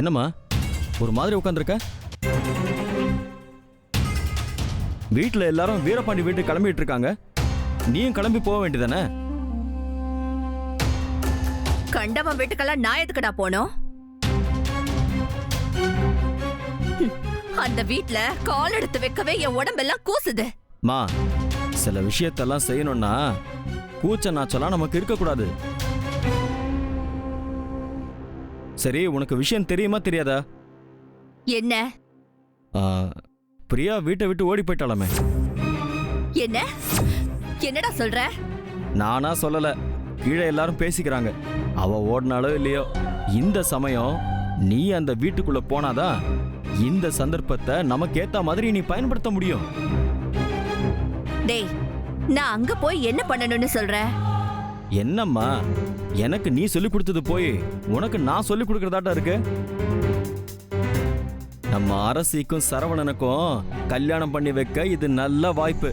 என்னம்மா? ஒரு மாதிரி உட்காந்துருக்க வீட்டில் எல்லாரும் வீரபாண்டி வீட்டுக்கு கிளம்பிட்டு இருக்காங்க. நீயும் கிளம்பி போக வேண்டியதானே கண்டவன் வீட்டுக்கெல்லாம் நான் எதுக்குடா போனோம்? அந்த வீட்ல கால் எடுத்து வைக்கவே என் உடம்பெல்லாம் கூசுது. மா சில விஷயத்தெல்லாம் செய்யணும்னா கூச்ச நாச்சலாம் நமக்கு இருக்கக்கூடாது. சரி உனக்கு விஷயம் தெரியுமா தெரியாதா? என்ன? ஆ, பிரியா வீட்டை விட்டு ஓடி போயிட்டாலாமே என்ன? என்னடா சொல்ற? நானா சொல்லல. கீழே எல்லாரும் பேசிக்கிறாங்க. அவ ஓடினாலோ இல்லையோ இந்த சமயம் நீ அந்த வீட்டுக்குள்ள போனாதான் இந்த சந்தர்ப்பத்தை நமக்கு ஏத்த மாதிரி நீ பயன்படுத்த முடியும். டேய் நான் அங்க போய் என்ன பண்ணணும்னு சொல்ற? என்னம்மா எனக்கு நீ சொல்லிக் கொடுத்தது போய் உனக்கு நான் சொல்லிக் கொடுக்கறதாட்டா இருக்கு? நம்ம அரசிக்கும் சரவணனுக்கும் கல்யாணம் பண்ணி வைக்க இது நல்ல வாய்ப்பு.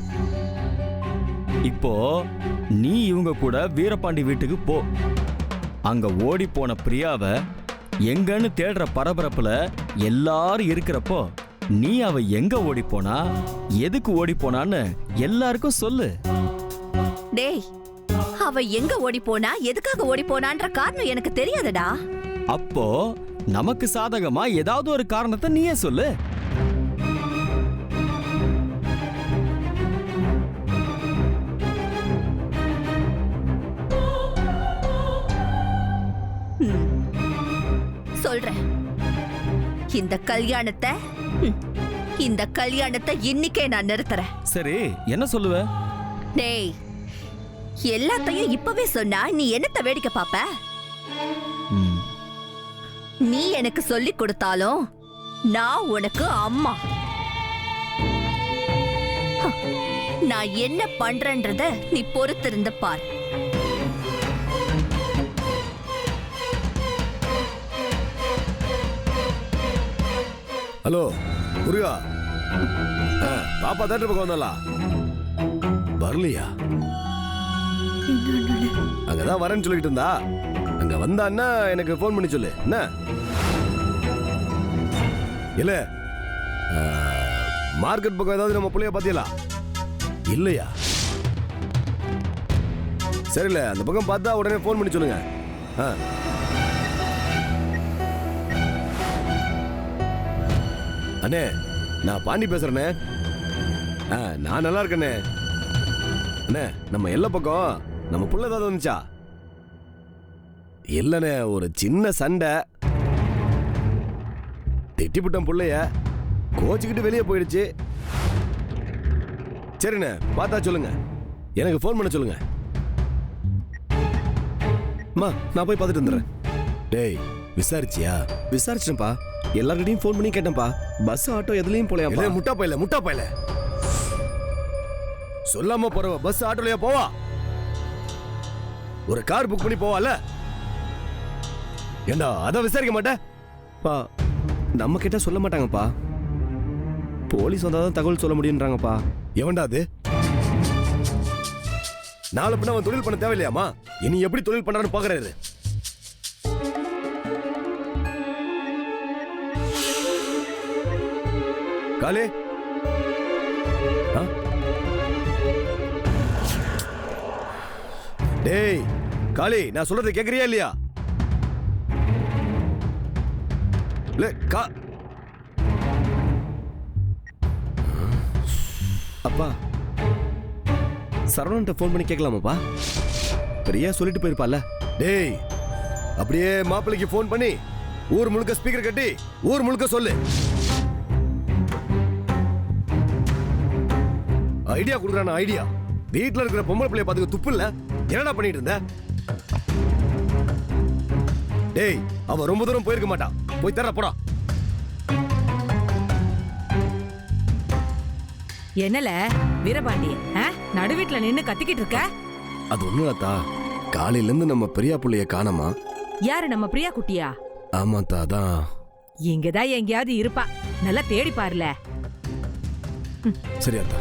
இப்போ நீ இவங்க கூட வீரபாண்டி வீட்டுக்கு போ. அங்க ஓடி போன பிரியாவை எங்கன்னு தேடுற பரபரப்புல எல்லாரும் இருக்கிறப்போ நீ அவ எங்க ஓடி போனா எதுக்கு ஓடி போனான்னு எல்லாருக்கும் சொல்லு. டேய் அவ எங்க ஓடி போனா எதுக்காக ஓடி போனான்ற காரணம் எனக்கு தெரியாதுடா. அப்போ நமக்கு சாதகமா ஏதாவது ஒரு காரணத்தை நீயே சொல்லு. சொல்றேன். இந்த கல்யாணத்தை இந்த கல்யாணத்தை இன்னிக்கே நான் நிறுத்துறேன். சரி என்ன சொல்லுவ? டேய் எல்லாத்தையும் இப்பவே சொன்னா நீ என்னத்த வேடிக்கை பாப்ப? நீ எனக்கு சொல்லி கொடுத்தாலும் நான் உனக்கு அம்மா. நான் என்ன பண்றேன்றத நீ பொறுத்திருந்து பார். ஹலோ முருகா பாப்பா தேட்டர் பக்கம் வந்தாளா? வரலையா? அங்கதான் வரேன்னு சொல்லிட்டு இருந்தா? அங்க வந்தான்னா எனக்கு ஃபோன் பண்ணி சொல்லு. என்ன? இல்ல மார்க்கெட் பக்கம் ஏதாவது நம்ம பிள்ளைய பாத்தியலா? இல்லையா? சரில அந்த பக்கம் பார்த்தா உடனே ஃபோன் பண்ணி சொல்லுங்க. ஆ. அண்ணே நான் பாண்டி பேசுறேனே ஆ நான் நல்லா இருக்கேனே அண்ணே நம்ம எல்லா பக்கம் நம்ம புள்ள ஏதாவது வந்துச்சா? இல்லைண்ணே ஒரு சின்ன சண்டை. திட்டிப்புட்டம் புள்ளைய. கோச்சிக்கிட்டு வெளியே போயிடுச்சு. சரிண்ணே பார்த்தா சொல்லுங்க. எனக்கு ஃபோன் பண்ண சொல்லுங்க. அம்மா நான் போய் பார்த்துட்டு வந்துடுறேன். டேய் விசாரிச்சியா? விசாரிச்சேன்ப்பா எல்லார்கிட்டயும் ஃபோன் பண்ணி கேட்டேன்ப்பா. பஸ் ஆட்டோ எதுலயும் இல்லை முட்டா பையல முட்டா பையல. சொல்லாம போறவ பஸ் ஆட்டோலயா போவா? ஒரு கார் புக் பண்ணி போவால ஏண்டா அத விசாரிக்க மாட்டேன்? பா நம்ம கிட்ட சொல்ல மாட்டாங்கப்பா. போலீஸ் வந்தாதான் தான் தகவல் சொல்ல முடியுன்றாங்கப்பா. எவன்டா அது? நாளை பின்ன அவன் தொழில் பண்ண தேவையில்லையாமா இனி எப்படி தொழில் பண்றான்னு பாக்குறாரு காலே டேய் காளி நான் சொல்றது கேக்குறியா இல்லையா? இல்ல கா அப்பா சரவணன்ட்ட ஃபோன் பண்ணி கேட்கலாமாப்பா பெரியா சொல்லிட்டு போயிருப்பால டேய் அப்படியே மாப்பிள்ளைக்கு ஃபோன் பண்ணி ஊர் முழுக்க ஸ்பீக்கர் கட்டி ஊர் முழுக்க சொல்லு. ஐடியா கொடுக்குறான ஐடியா? வீட்ல இருக்கிற பொம்பளை பிள்ளைய பார்த்துக்க துப்பு இல்ல? என்னடா பண்ணிட்டு இருந்த? டேய் அவன் ரொம்ப தூரம் போயிருக்க மாட்டான். போய் தர போடா. என்னல? வீரபாண்டி ஆ? நடுவீட்ல நின்னு கத்திக்கிட்டு இருக்க? அது ஒண்ணும் அத்தா காலையில இருந்து நம்ம பெரியா புள்ளைய காணோமா? யாரு நம்ம பிரியா குட்டியா? ஆமாத்தா அதான். இங்கதான் எங்கேயாவது இருப்பா. நல்லா தேடி பாருல. சரி அத்தா.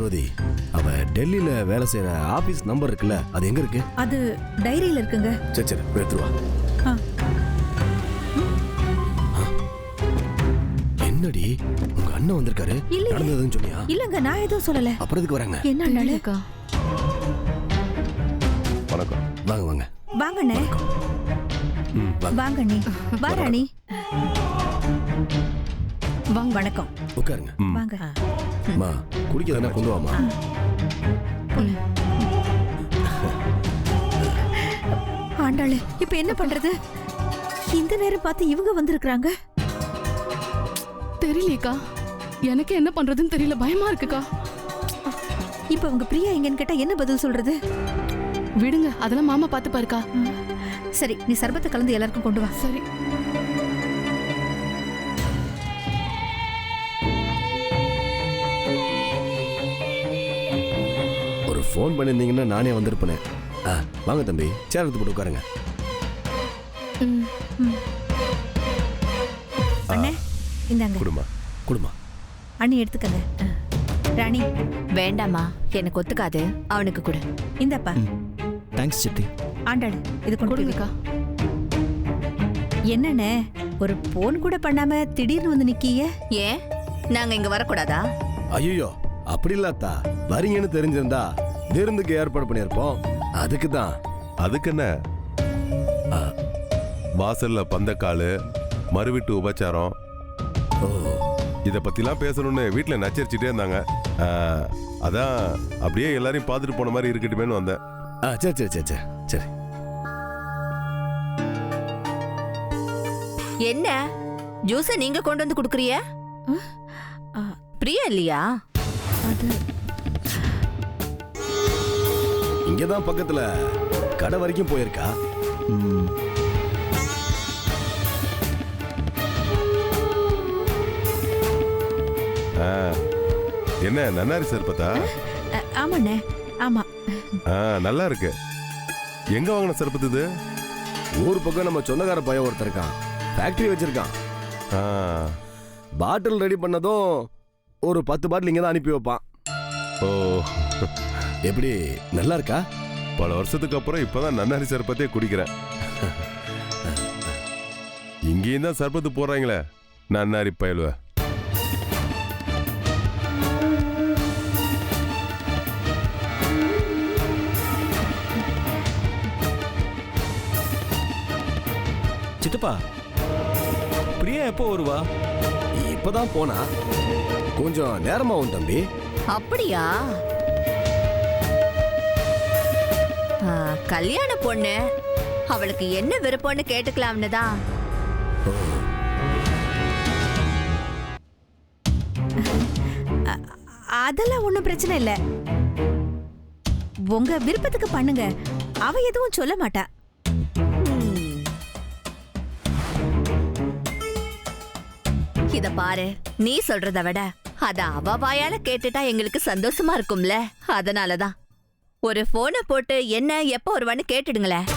பார்வதி அவ டெல்லியில வேலை செய்யற ஆபீஸ் நம்பர் இருக்குல்ல அது எங்க இருக்கு? அது டைரியில இருக்குங்க. சரி சரி போய் எடுத்துட்டு வா. ஆ. ஆ. என்னடி உங்க அண்ணன் வந்திருக்காரு? இல்லையே. நடந்ததுன்னு சொன்னியா? இல்லங்க நான் எதுவும் சொல்லல. அப்புறம் எதுக்கு வராங்க? என்ன தெரியலக்கா வணக்கம். வாங்க வாங்க. வாங்கண்ணே ம் வாங்க. வாங்க நீ வா ராணி வாங்க வணக்கம். உட்காருங்க. ம். வாங்க. குடிக்க தானே கொண்டு வாமா ஆண்டாளு இப்ப என்ன பண்றது? இந்த நேரம் பார்த்து இவங்க வந்திருக்காங்க தெரியலையேக்கா. எனக்கு என்ன பண்றதுன்னு தெரியல. பயமா இருக்குக்கா. இப்ப அவங்க பிரியா எங்கன்னு கேட்டா என்ன பதில் சொல்றது? விடுங்க அதெல்லாம் மாமா பார்த்து பாருக்கா சரி நீ சர்பத்தை கலந்து எல்லாருக்கும் கொண்டு வா. சரி. ஃபோன் பண்ணியிருந்தீங்கன்னா நானே வந்திருப்பேனே. ஆ வாங்க தம்பி சேர் எடுத்து போட்டு உட்காருங்க. அண்ணே இந்தாங்க. குடுமா குடுமா. அண்ணி எடுத்துக்கங்க. ராணி. வேண்டாமா எனக்கு ஒத்துக்காது. அவனுக்கு கொடு. இந்தாப்பா. தேங்க்ஸ் சித்தி. ஆண்டாளு இது கொண்டு போய் வை. கொடுங்கக்கா என்னண்ணே ஒரு போன் கூட பண்ணாம திடீர்னு வந்து நிக்கீங்க? ஏன்? நாங்க இங்க வரக்கூடாதா? ஐயோ அப்படி இல்லாத்தா வரீங்கன்னு தெரிஞ்சிருந்தா விருந்துக்கு ஏற்பாடு பண்ணியிருப்போம். அதுக்கு தான் அதுக்கு என்ன. வாசல்ல பந்தக்காலு மறுவீட்டு உபச்சாரம். இத பத்திலாம் பேசணும்னு வீட்ல நச்சரிச்சுட்டே இருந்தாங்க. அதான் அப்படியே எல்லாரையும் பார்த்துட்டு போன மாதிரி இருக்கட்டுமேன்னு வந்தேன். ஆ சரி சரி சரி சரி சரி. என்ன? ஜூஸ நீங்க கொண்டு வந்து குடுக்குறிய பிரியா இல்லையா? அது இங்கே தான் பக்கத்தில் கடை வரைக்கும் போயிருக்கா? என்ன நன்னாரி சர்பத்தா அ, ஆமாண்ணே ஆமா. ஆ, நல்லா இருக்கு. எங்க வாங்கின சர்பத்து இது? ஊர் பக்கம் நம்ம சொந்தக்கார பையன் ஒருத்தர் இருக்கான். ஃபேக்டரி வச்சிருக்கான். ஆ, பாட்டில் ரெடி பண்ணதும் ஒரு பத்து பாட்டில் இங்கே தான் அனுப்பி வைப்பான். ஓ. எப்படி நல்லா இருக்கா? பல வருஷத்துக்கு அப்புறம் இப்பதான் நன்னாரி சர்பத்தே குடிக்கிறேன். இங்கேயும் தான் சர்பத்து போடுறாங்களே நன்னாரி பயலுவ. சித்தப்பா பிரியா எப்போ வருவா? இப்பதான் போனா. கொஞ்சம் நேரமாகும் தம்பி. அப்படியா? கல்யாண பொண்ணு. அவளுக்கு என்ன விருப்பம்னு கேட்டுக்கலாம்னு தான். அதெல்லாம் ஒண்ணும் பிரச்சனை இல்ல. உங்க விருப்பத்துக்கு பண்ணுங்க. அவ எதுவும் சொல்ல மாட்டா. இத பாரு நீ சொல்றத விட அத அவ வாயால கேட்டுட்டா எங்களுக்கு சந்தோஷமா இருக்கும்ல. அதனாலதான். ஒரு போனை போட்டு என்ன எப்ப வருவான்னு கேட்டுடுங்களேன்.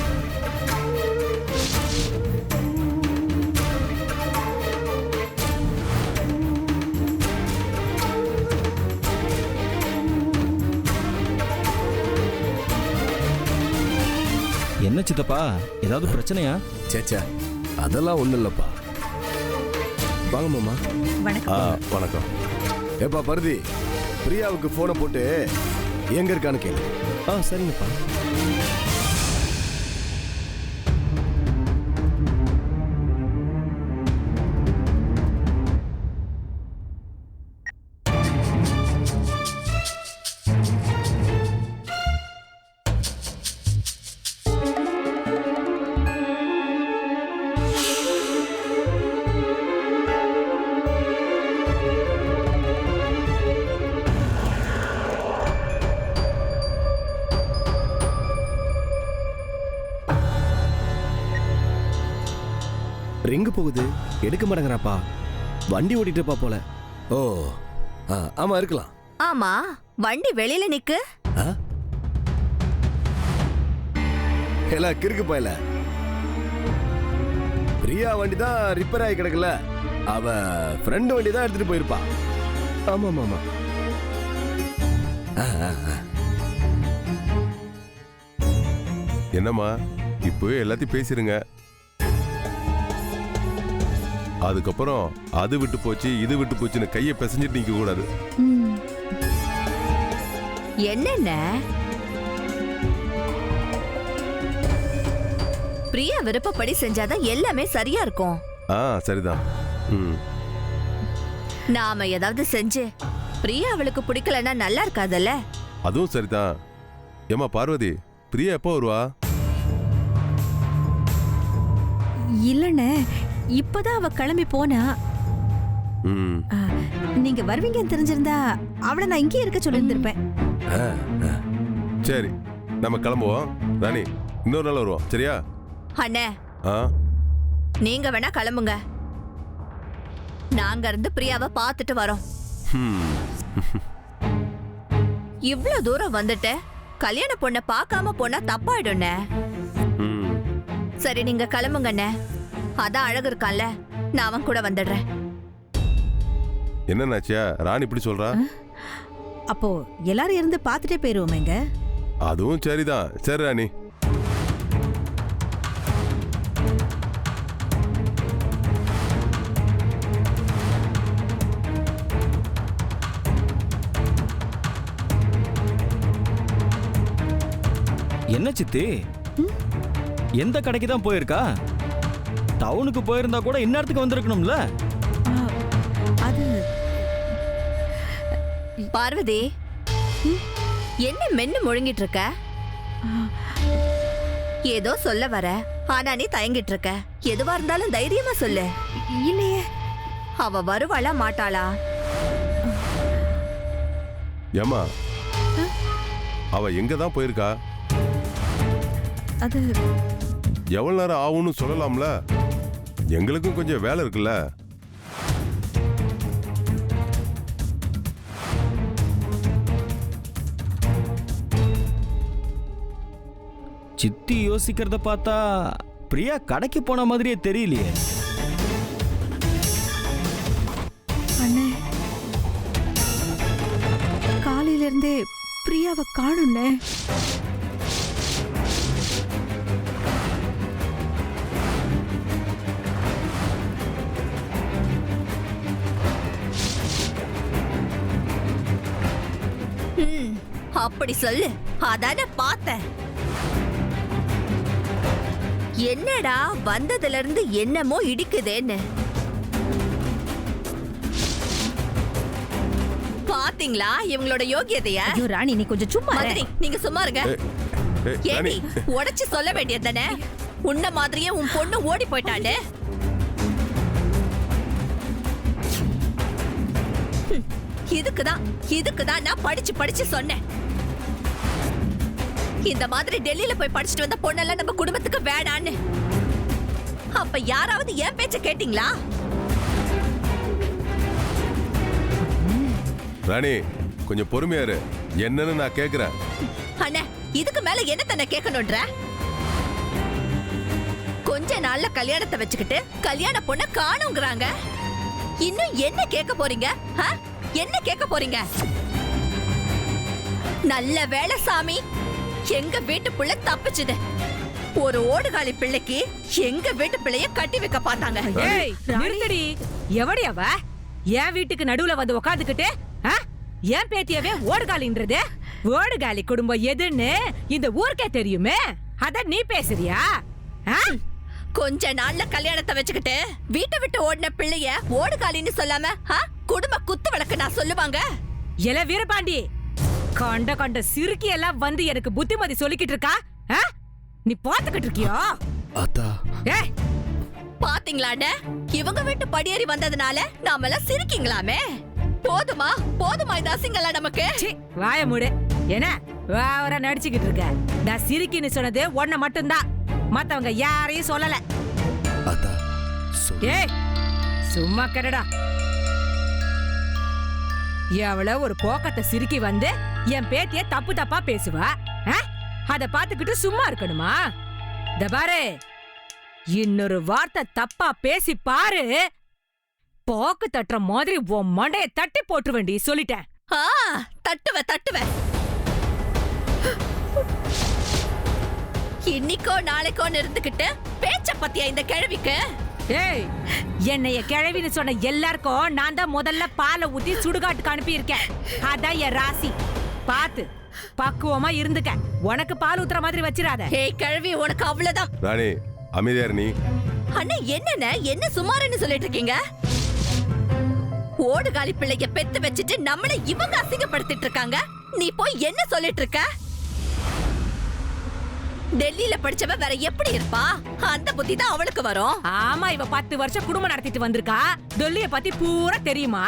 என்ன சித்தப்பா? ஏதாவது பிரச்சனையா? சேச்சா அதெல்லாம் ஒன்றும் இல்லைப்பா. வாங்க மாமா. வணக்கம். ஆ வணக்கம். ஏப்பா பருதி பிரியாவுக்கு ஃபோனை போட்டு எங்க இருக்கான்னு கேளு. ஆ சரிங்கப்பா. எங்க போகுது. எடுக்க மாட்டேங்கிறாப்பா. வண்டி ஓட்டிட்டுப்பா போல. ஓ ஆ, ஆமா இருக்கலாம். ஆமா வண்டி வெளியில நிக்கு. ஆ? ஏலா கிறுக்கு பாயில. பிரியா வண்டி தான் ரிப்பேர் ஆகி கிடக்கல. அவ ஃப்ரெண்டு வண்டி தான் எடுத்துட்டு போயிருப்பா. ஆமா ஆமா ஆ, ஆ, என்னம்மா இப்போ எல்லாத்தையும் பேசிடுங்க அதுக்கப்புறம் அது விட்டு போச்சு இது விட்டு போச்சுன்னு கையை பிசைஞ்சிட்டு நிக்க கூடாது. ம், என்னென்ன? பிரியா விருப்பப்படி செஞ்சாதான் எல்லாமே சரியா இருக்கும். ஆ சரிதான். ம். நாம ஏதாவது செஞ்சு பிரியா அவளுக்கு பிடிக்கலன்னா நல்லா இருக்காதல்ல? அதுவும் சரிதான். ஏம்மா பார்வதி பிரியா எப்போ வருவா? இல்லண்ணே இப்பதான் அவ கிளம்பி போனா. நீங்க வருவீங்கன்னு தெரிஞ்சிருந்தா அவளை நான் இங்கேயே இருக்க சொல்லியிருந்திருப்பேன். சரி நம்ம கிளம்புவோம். ராணி இன்னொரு நாள் வருவோம். சரியா? அண்ணே. ஆ? நீங்க வேணா கிளம்புங்க. நாங்க இருந்து பிரியாவை பார்த்துட்டு வரோம். ம். இவ்ளோ தூரம் வந்துட்டு கல்யாண பொண்ணை பார்க்காம போனா தப்பாயிடும்ண்ணே. ம். சரி நீங்க கிளம்புங்கண்ணே. அதான் அழகு இருக்கான்ல. நான் அவன் கூட வந்துடுறேன். என்னன்னாச்சியா? ராணி இப்படி சொல்றா? அப்போ எல்லாரும் இருந்து பார்த்துட்டே போயிருவோமேங்க அதுவும் சரிதான். சரி ராணி. என்ன சித்தி? எந்த கடைக்கு தான் போயிருக்கா? டவுனுக்கு போயிருந்தா கூட இந்நேரத்துக்கு வந்திருக்கணும்ல? அது பார்வதி என்ன மென்னு முழுங்கிட்டு இருக்க ஏதோ சொல்ல வர ஆனா நீ தயங்கிட்டு இருக்க எதுவா இருந்தாலும் தைரியமா சொல்லு. இல்லையே. அவ வருவாளா மாட்டாளா? ஏம்மா அவ எங்க தான் போயிருக்கா? அது எவ்வளவு நேரம் ஆகும்னு சொல்லலாம்ல? எங்களுக்கும் கொஞ்சம் வேலை இருக்குல்ல? சித்தி யோசிக்கிறத பார்த்தா பிரியா கடைக்கு போன மாதிரியே தெரியலையே. அண்ணே. காலையில இருந்தே பிரியாவை காணும்னே. அப்படி சொல்லு. அதான பார்த்தேன். என்னடா வந்ததுல இருந்து என்னமோ இடிக்குதேன்னு. பாத்தீங்களா இவங்களோட யோகியதைய? ஐயோ ராணி நீ கொஞ்சம் சும்மா இரு. நீங்க சும்மா இருங்க. ஏய், ராணி. உடைச்சு சொல்ல வேண்டியது தானே உன்ன மாதிரியே உன் பொண்ணு ஓடி போயிட்டாளே ஹம், இதுக்குதான் இதுக்குதான் நான் படிச்சு படிச்சு சொன்னேன். இந்த மாதிரி டெல்லியில போய் படிச்சுட்டு வந்த பொண்ணெல்லாம் நம்ம குடும்பத்துக்கு வேணான்னு. அப்ப யாராவது என் பேச்ச கேட்டீங்களா? ராணி கொஞ்சம் பொறுமையா இரு. என்னன்னு நான் கேக்குறேன். அண்ணே இதுக்கு மேல என்ன தன்னை கேட்கணும்ன்ற கொஞ்ச நாள்ல கல்யாணத்தை வச்சுக்கிட்டு கல்யாண பொண்ண காணுங்கிறாங்க. இன்னும் என்ன கேட்க போறீங்க? என்ன கேட்க போறீங்க? நல்ல வேளை சாமி. எங்க வீட்டு பிள்ளை தப்பிச்சுது. ஒரு ஓடுகாலி பிள்ளைக்கு எங்க வீட்டு பிள்ளைய கட்டி வைக்க பார்த்தாங்க. ஏய் நிறுத்தடி. எவடி அவ? என் வீட்டுக்கு நடுவுல வந்து உக்காந்துக்கிட்டு ஆ? என் பேத்தியவே ஓடுகாலின்றது? ஓடுகாலி குடும்பம் எதுன்னு இந்த ஊருக்கே தெரியுமே? அத நீ பேசுறியா? ஆ? கொஞ்ச நாள்ல கல்யாணத்தை வச்சுக்கிட்டு வீட்டை விட்டு ஓடின பிள்ளைய ஓடுகாலின்னு சொல்லாம ஆ? குடும்ப குத்து விளக்கு நான் சொல்லுவாங்க. எல வீரபாண்டி கண்ட கண்ட சிறுக்கி எல்லாம் வந்து எனக்கு புத்திமதி சொல்லிக்கிட்டு இருக்கா ஆ? நீ பாத்துக்கிட்டு இருக்கியோ? அத்தா ஏய் பாத்தீங்களாண்ணே இவங்க வீட்டு படியேறி வந்ததுனால நாமெல்லாம் சிரிக்கீங்களாமே. போதுமா? போதுமா இந்த அசிங்கலாம் நமக்கு? வாய மூடு. என்ன? வாவரா நடிச்சுக்கிட்டு இருக்க. நான் சிரிக்கின்னு சொன்னது ஒன்ன மட்டும்தான். மத்தவங்க யாரையும் சொல்லல. ஏய் சும்மா கடடா எவ்வளவு ஒரு போக்கத்தை சிரிக்கி வந்து என் பேத்திய தப்பு தப்பா பேசுவா? அத பாத்துக்கிட்டு சும்மா இருக்கணுமா? இந்த பாரு. இன்னொரு வார்த்தை தப்பா பேசி பாரு. போக்கு தட்டுற மாதிரி உன் மண்டைய தட்டி போட்டு வேண்டி சொல்லிட்டேன். ஆ தட்டுவ தட்டுவ. இன்னைக்கோ நாளைக்கோன்னு இருந்துகிட்டு பேச்ச பத்தியா இந்த கிழவிக்கு? ஏய் என்னைய கிழவின்னு சொன்ன எல்லாருக்கும் நான் தான் முதல்ல பாலை ஊத்தி சுடுகாட்டுக்கு அனுப்பியிருக்கேன். அதான் என் ராசி. பாத்து. பக்குவமா இருந்துக்க. உனக்கு பால் ஊத்துற மாதிரி வச்சிராத ஏய் கிழவி உனக்கு அவ்வளவுதான். ராணி அமைதியார் நீ. அண்ணா என்னண்ணே? என்ன சுமாருன்னு சொல்லிட்டு இருக்கீங்க? ஓடுகாலி பிள்ளைய பெத்து வச்சுட்டு நம்மள இவங்க அசிங்கப்படுத்திட்டு இருக்காங்க. நீ போய் என்ன சொல்லிட்டு இருக்க? டெல்லியில படிச்சவ வேற எப்படி இருப்பா? அந்த புத்தி தான் அவளுக்கு வரும். ஆமா இவ பத்து வருஷம் குடும்பம் நடத்திட்டு வந்திருக்கா. டொல்லிய பத்தி பூரா தெரியுமா.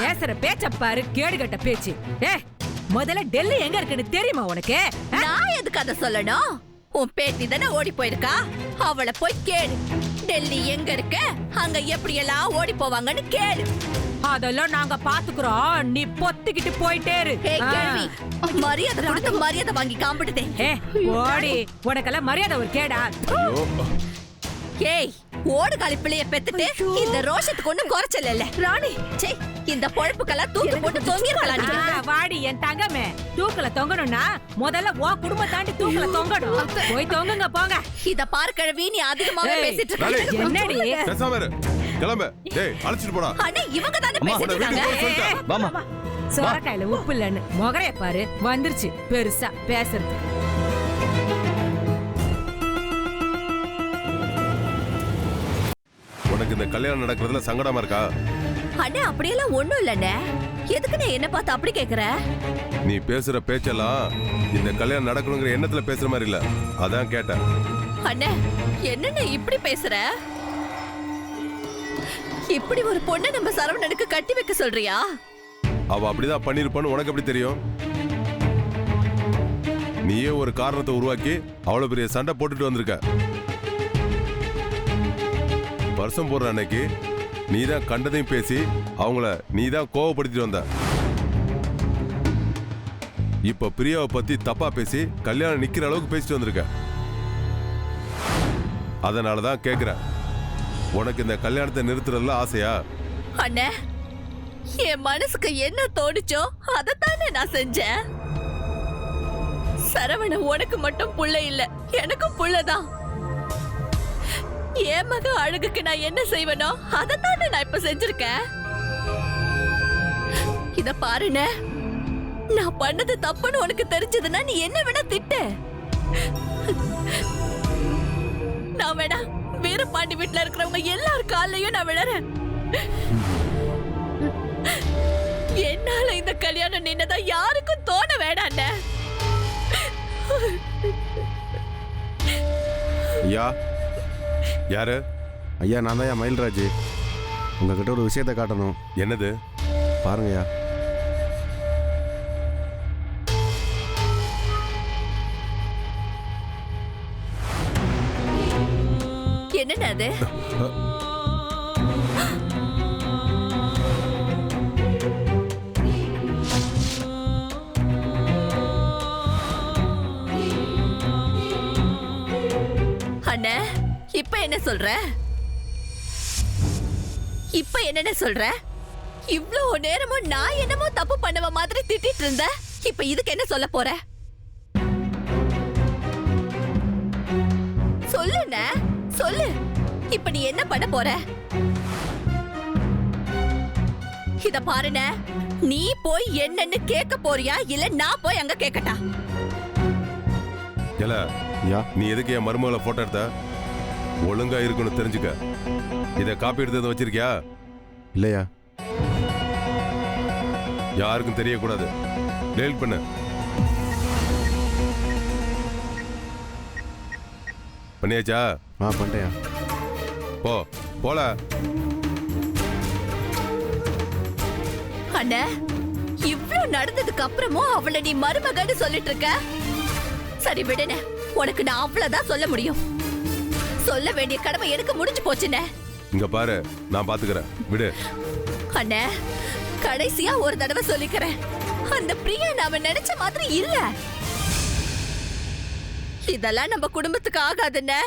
பேசுற பேச்ச பாரு கேடு கட்ட பேச்சு. ஏ முதல்ல டெல்லி எங்க இருக்குன்னு தெரியுமா உனக்கு? நான் எதுக்கு அத சொல்லணும்? உன் பேத்தி தானே ஓடி போயிருக்கா? அவளை போய் கேளு. டெல்லி எங்க இருக்கு? அங்க எப்படி எல்லாம் ஓடி போவாங்கன்னு கேளு. அதெல்லாம் நாங்க பாத்துக்கிறோம். நீ பொத்திக்கிட்டு போயிட்டே இரு. ஏய் மரியாதை கொடுத்து மரியாதை வாங்கி காம்பிடுதே. ஏ ஓடி. உனக்கெல்லாம் மரியாதை ஒரு கேடா. ஐயோ. ஏய் ஓடுகாலி பிள்ளைய பெத்துட்டு இந்த ரோஷத்துக்கு ஒண்ணும் குறைச்சல இல்ல ராணி சே இந்த பொழப்புக்கெல்லாம் தூக்கு போட்டு தொங்கிருக்கலாம் நீங்க வாடி என் தங்கமே. தூக்கல தொங்கணும்னா முதல்ல உன் குடும்பம் தாண்டி தூக்கல தொங்கணும். போய் தொங்குங்க போங்க. இத பாரு கிழவி நீ அதிகமாவே பேசிட்டு. இருக்க. என்னடி? பேசாம இரு. கிளம்பு. டேய் அழைச்சிட்டு போடா. அண்ணே இவங்க தானே பேசிட்டு இருக்காங்க. வாமா சோரக்காயில உப்பு இல்லைன்னு. முகரைய பாரு வந்துருச்சு. பெருசா பேசுறது உனக்கு இந்த கல்யாணம் நடக்கிறதுல சங்கடமா இருக்கா? அண்ணே அப்படியெல்லாம் ஒண்ணும் இல்லண்ணே. எதுக்கு நீ என்ன பார்த்து அப்படி கேக்குற? நீ பேசுற பேச்செல்லாம் இந்த கல்யாணம் நடக்கணுங்கிற எண்ணத்துல பேசுற மாதிரி இல்ல. அதான் கேட்டேன். அண்ணே என்னண்ணே இப்படி பேசுற? இப்படி ஒரு பொண்ணை நம்ம சரவணனுக்கு கட்டி வைக்க சொல்றியா? அவ அப்படிதான் பண்ணிருப்பான்னு உனக்கு எப்படி தெரியும்? நீயே ஒரு காரணத்தை உருவாக்கி அவ்வளவு பெரிய சண்டை போட்டுட்டு வந்திருக்க. வருஷம் போடுற அன்னைக்கு நீ தான் கண்டதையும் பேசி அவங்கள நீ தான் கோவப்படுத்திட்டு வந்த. இப்ப பிரியாவை பத்தி தப்பா பேசி கல்யாணம் நிக்கிற அளவுக்கு பேசிட்டு வந்திருக்க. அதனால தான் கேக்குறேன். உனக்கு இந்த கல்யாணத்தை நிறுத்துறதுல ஆசையா? அண்ணே என் மனசுக்கு என்ன தோணுச்சோ அதைத்தானே நான் செஞ்சேன். சரவண உனக்கு மட்டும் புள்ள இல்ல எனக்கும் புள்ளதான். என் மக அழகுக்கு நான் என்ன செய்வேனோ அதைத்தானே நான் இப்ப செஞ்சிருக்கேன். இத பாருண்ணே நான் பண்ணது தப்புன்னு உனக்கு தெரிஞ்சதுன்னா நீ என்ன வேணா திட்ட. நான் வேணா வீரபாண்டி வீட்டுல இருக்கிறவங்க எல்லார் காலையும் நான் விழறேன். என்னால இந்த கல்யாணம் நின்னதா யாருக்கும் தோண வேணாண்ட யா யாரு? ஐயா நான் தான் மயில்ராஜ். உங்ககிட்ட ஒரு விஷயத்தை காட்டணும். என்னது? பாருங்கய்யா என்னண்ணே அது? சொல்ற? இப்ப என்னென்ன சொல்ற? இவ்வளவு நேரமும் நான் என்னமோ தப்பு பண்ணவ மாதிரி திட்டிட்டு இருந்த. இப்ப இதுக்கு என்ன சொல்ல போற? சொல்லுன சொல்லு. இப்ப நீ என்ன பண்ண போற? இத பாருன நீ போய் என்னன்னு கேட்க போறியா? இல்ல நான் போய் அங்க கேக்கட்டா? நீ எதுக்கு என் மருமகளை போட்டோ எடுத்த? ஒழுங்கா இருக்குன்னு தெரிஞ்சுக்க. இதை காப்பி எடுத்து வச்சிருக்கியா? இல்லையா? யாருக்கும் தெரியக்கூடாது. டெலிட் பண்ணு. பண்ணியாச்சா? ஆ பண்ணிட்டேயா போ போல. அண்ணே இவ்ளோ நடந்ததுக்கு அப்புறமும் அவளை நீ மருமகன்னு சொல்லிட்டு இருக்க? சரி விடுனே உனக்கு நான் அவ்வளவுதான் சொல்ல முடியும். சொல்ல வேண்டிய கடமை எனக்கு முடிஞ்சு போச்சுண்ணே. இங்க பாரு நான் பாத்துக்கிறேன். விடு. அண்ணே கடைசியா ஒரு தடவை சொல்லிக்கிறேன். அந்த பிரியா நாம நினைச்ச மாதிரி இல்ல. இதெல்லாம் நம்ம குடும்பத்துக்கு ஆகாதுண்ணே.